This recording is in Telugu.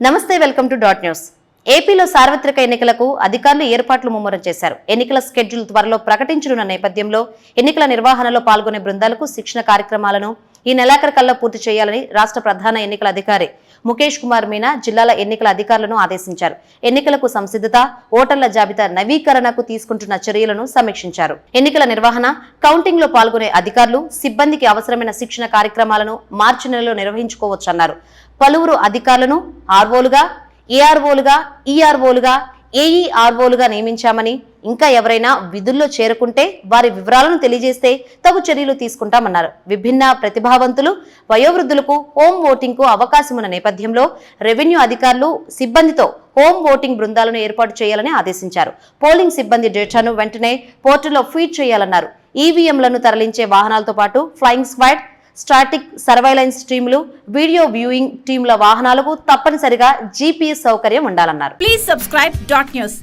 నమస్తే వెల్కమ్ టు డాట్ న్యూస్. ఏపీలో సార్వత్రిక ఎన్నికలకు అధికారులు ఏర్పాట్లు ముమ్మరం చేశారు. ఎన్నికల స్కెడ్యూల్ త్వరలో ప్రకటించనున్న నేపథ్యంలో ఎన్నికల నిర్వహణలో పాల్గొనే బృందాలకు శిక్షణ కార్యక్రమాలను ఈ నెలాఖరుకల్లా పూర్తి చేయాలని రాష్ట్ర ప్రధాన ఎన్నికల అధికారి ముఖేష్ కుమార్ మీనా జిల్లాల ఎన్నికల అధికారులను ఆదేశించారు. ఎన్నికలకు సంసిద్ధత ఓటర్ల జాబితా నవీకరణకు తీసుకుంటున్న చర్యలను సమీక్షించారు. ఎన్నికల నిర్వహణ కౌంటింగ్లో పాల్గొనే అధికారులు సిబ్బందికి అవసరమైన శిక్షణ కార్యక్రమాలను మార్చి నెలలో నిర్వహించుకోవచ్చన్నారు. పలువురు అధికారులను ఆర్వోలుగా ఏఆర్ఓలుగా ఈఆర్ఓలుగా ఏఈఆర్ఓలుగా నియమించామని ఇంకా ఎవరైనా విధుల్లో చేరుకుంటే వారి వివరాలను తెలియజేస్తే తగు చర్యలు తీసుకుంటామన్నారు. విభిన్న ప్రతిభావంతులు వయోవృద్ధులకు హోం ఓటింగ్కు అవకాశం ఉన్న నేపథ్యంలో రెవెన్యూ అధికారులు సిబ్బందితో హోం ఓటింగ్ బృందాలను ఏర్పాటు చేయాలని ఆదేశించారు. పోలింగ్ సిబ్బంది డేటాను వెంటనే పోర్టల్లో ఫీడ్ చేయాలన్నారు. ఈవీఎంలను తరలించే వాహనాలతో పాటు ఫ్లయింగ్ స్క్వాడ్ స్టాటిక్ సర్వైలెన్స్ టీంలు వీడియో వ్యూయింగ్ టీంల వాహనాలకు తప్పనిసరిగా జీపీఎస్ సౌకర్యం ఉండాలన్నారు. Please subscribe dot news